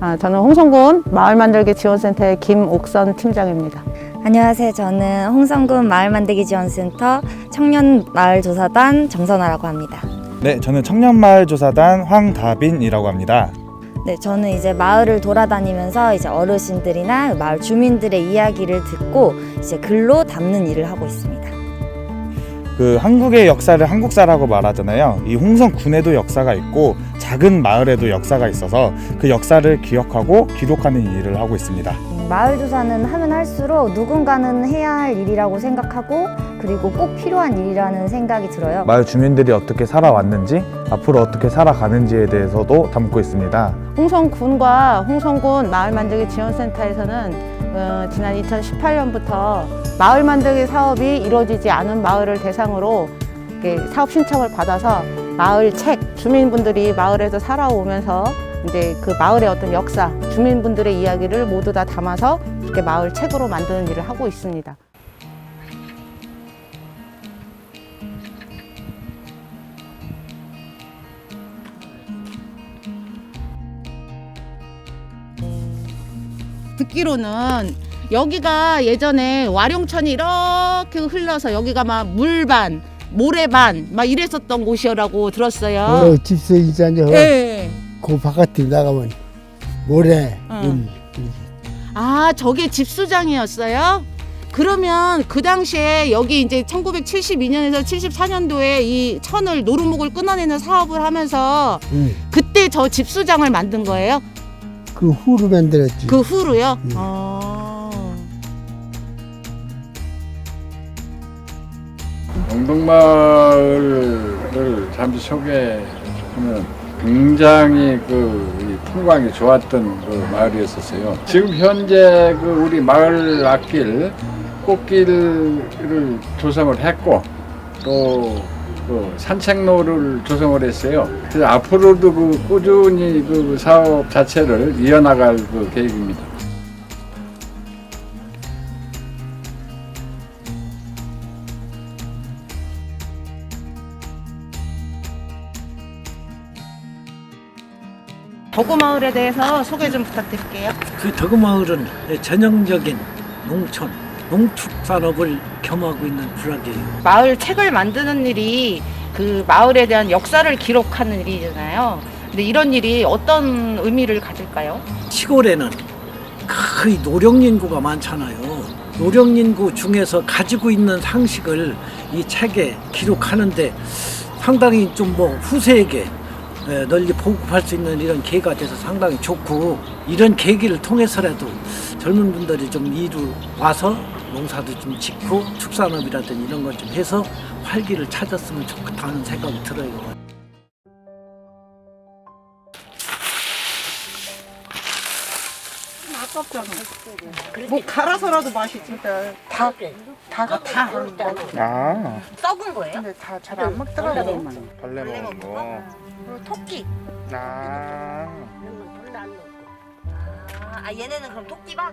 아, 저는 홍성군 마을 만들기 지원센터의 김옥선 팀장입니다. 안녕하세요. 저는 홍성군 마을 만들기 지원센터 청년 마을 조사단 정선아라고 합니다. 네, 저는 청년마을조사단 황다빈이라고 합니다. 네, 저는 이제 마을을 돌아다니면서 이제 어르신들이나 마을 주민들의 이야기를 듣고 이제 글로 담는 일을 하고 있습니다. 그 한국의 역사를 한국사라고 말하잖아요. 이 홍성군에도 역사가 있고 작은 마을에도 역사가 있어서 그 역사를 기억하고 기록하는 일을 하고 있습니다. 음, 마을 조사는 하면 할수록 누군가는 해야 할 일이라고 생각하고 그리고 꼭 필요한 일이라는 생각이 들어요. 마을 주민들이 어떻게 살아왔는지 앞으로 어떻게 살아가는지에 대해서도 담고 있습니다. 홍성군과 홍성군 마을 만들기 지원센터에서는 어, 지난 2018년부터 마을 만들기 사업이 이루어지지 않은 마을을 대상으로 이렇게 사업 신청을 받아서 마을 책 주민분들이 마을에서 살아오면서 이제 그 마을의 어떤 역사 주민분들의 이야기를 모두 다 담아서 이렇게 마을 책으로 만드는 일을 하고 있습니다. 듣기로는 여기가 예전에 와룡천이 이렇게 흘러서 여기가 막 물반, 모래반 막 이랬었던 곳이라고 들었어요. 어, 집세이잖아요. 네. 그 바깥에 나가면 모래, 응. 물. 아, 저게 집수장이었어요? 그러면 그 당시에 여기 이제 1972년에서 74년도에 이 천을 노루목을 끊어내는 사업을 하면서 응. 그때 저 집수장을 만든 거예요? 그 후로 만들었지. 그 후로요? 음. 어. 영동마을을 잠시 소개하면 굉장히 그 풍광이 좋았던 그 마을이었었어요. 지금 현재 그 우리 마을 앞길 꽃길을 조성을 했고 또 그 산책로를 조성을 했어요. 그래서 앞으로도 그 꾸준히 그 사업 자체를 이어나갈 그 계획입니다. 덕구마을에 대해서 소개 좀 부탁드릴게요. 그 덕음마을은 전형적인 농촌, 농축산업을 겸하고 있는 구락이에요. 마을 책을 만드는 일이 그 마을에 대한 역사를 기록하는 일이잖아요. 근데 이런 일이 어떤 의미를 가질까요? 시골에는 거의 노령인구가 많잖아요. 노령인구 중에서 가지고 있는 상식을 이 책에 기록하는데 상당히 좀 뭐 후세에게 에, 널리 보급할 수 있는 이런 계기가 돼서 상당히 좋고 이런 계기를 통해서라도 젊은 분들이 좀 이루 와서 농사도 좀 짓고 축산업이라든지 이런 걸 좀 해서 활기를 찾았으면 좋겠다는 생각이 들어요. 뭐 갈아서라도 맛있지. 다, 다가 다 하는 거. 아, 썩은 거예요? 근데 다 잘 안 먹더라고. 벌레 먹는 거. 그리고 토끼. 아. 아, 얘네는 그럼 토끼밥?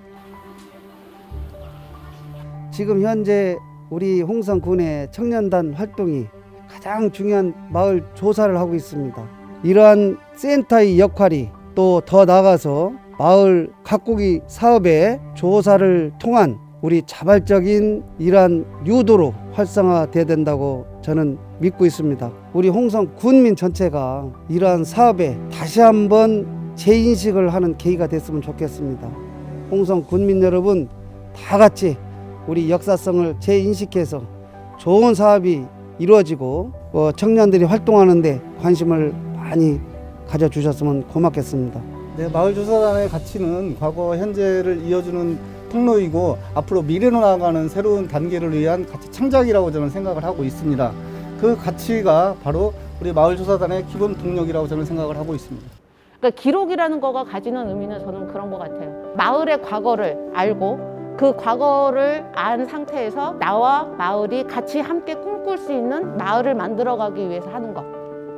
지금 현재 우리 홍성군의 청년단 활동이 가장 중요한 마을 조사를 하고 있습니다. 이러한 센터의 역할이 또 더 나아가서 마을 가꾸기 사업의 조사를 통한 우리 자발적인 이러한 유도로 활성화돼야 된다고 저는 믿고 있습니다. 우리 홍성 군민 전체가 이러한 사업에 다시 한번 재인식을 하는 계기가 됐으면 좋겠습니다. 홍성 군민 여러분 다 같이 우리 역사성을 재인식해서 좋은 사업이 이루어지고 어, 청년들이 활동하는데 관심을 많이 가져주셨으면 고맙겠습니다. 네, 마을조사단의 가치는 과거 현재를 이어주는 통로이고 앞으로 미래로 나아가는 새로운 단계를 위한 가치 창작이라고 저는 생각을 하고 있습니다. 그 가치가 바로 우리 마을조사단의 기본 동력이라고 저는 생각을 하고 있습니다. 그러니까 기록이라는 거가 가지는 의미는 저는 그런 것 같아요. 마을의 과거를 알고 그 과거를 안 상태에서 나와 마을이 같이 함께 꿈꿀 수 있는 마을을 만들어가기 위해서 하는 것.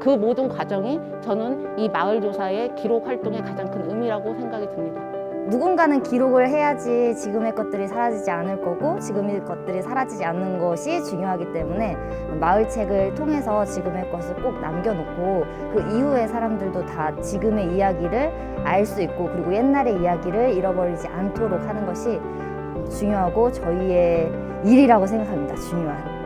그 모든 과정이 저는 이 마을 조사의 기록 활동의 가장 큰 의미라고 생각이 듭니다. 누군가는 기록을 해야지 지금의 것들이 사라지지 않을 거고 지금의 것들이 사라지지 않는 것이 중요하기 때문에 마을 책을 통해서 지금의 것을 꼭 남겨놓고 그 이후의 사람들도 다 지금의 이야기를 알 수 있고 그리고 옛날의 이야기를 잃어버리지 않도록 하는 것이 중요하고 저희의 일이라고 생각합니다. 중요한.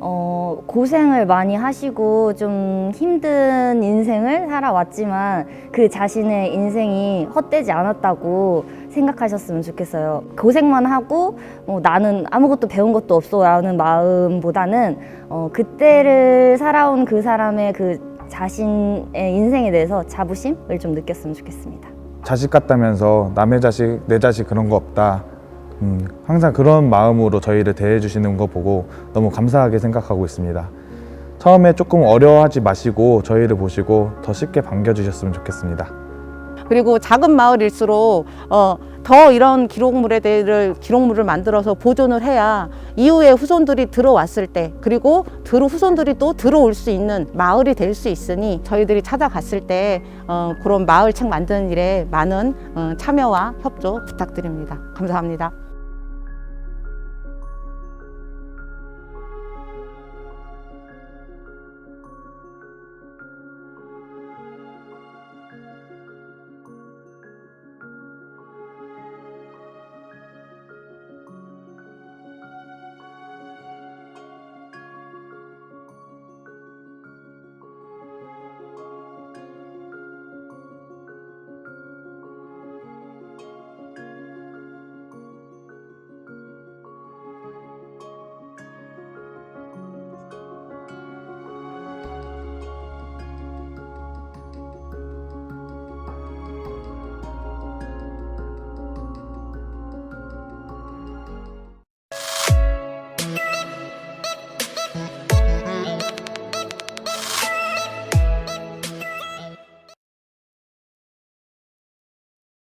어, 고생을 많이 하시고 좀 힘든 인생을 살아왔지만 그 자신의 인생이 헛되지 않았다고 생각하셨으면 좋겠어요. 고생만 하고 어, 나는 아무것도 배운 것도 없어 라는 마음보다는 어, 그때를 살아온 그 사람의 그 자신의 인생에 대해서 자부심을 좀 느꼈으면 좋겠습니다. 자식 같다면서 남의 자식, 내 자식 그런 거 없다. 음, 항상 그런 마음으로 저희를 대해 주시는 거 보고 너무 감사하게 생각하고 있습니다. 처음에 조금 어려워하지 마시고 저희를 보시고 더 쉽게 반겨주셨으면 좋겠습니다. 그리고 작은 마을일수록 어, 더 이런 기록물에 대해 기록물을 만들어서 보존을 해야 이후에 후손들이 들어왔을 때 그리고 들어 후손들이 또 들어올 수 있는 마을이 될 수 있으니 저희들이 찾아갔을 때 어, 그런 마을 책 만드는 일에 많은 어, 참여와 협조 부탁드립니다. 감사합니다.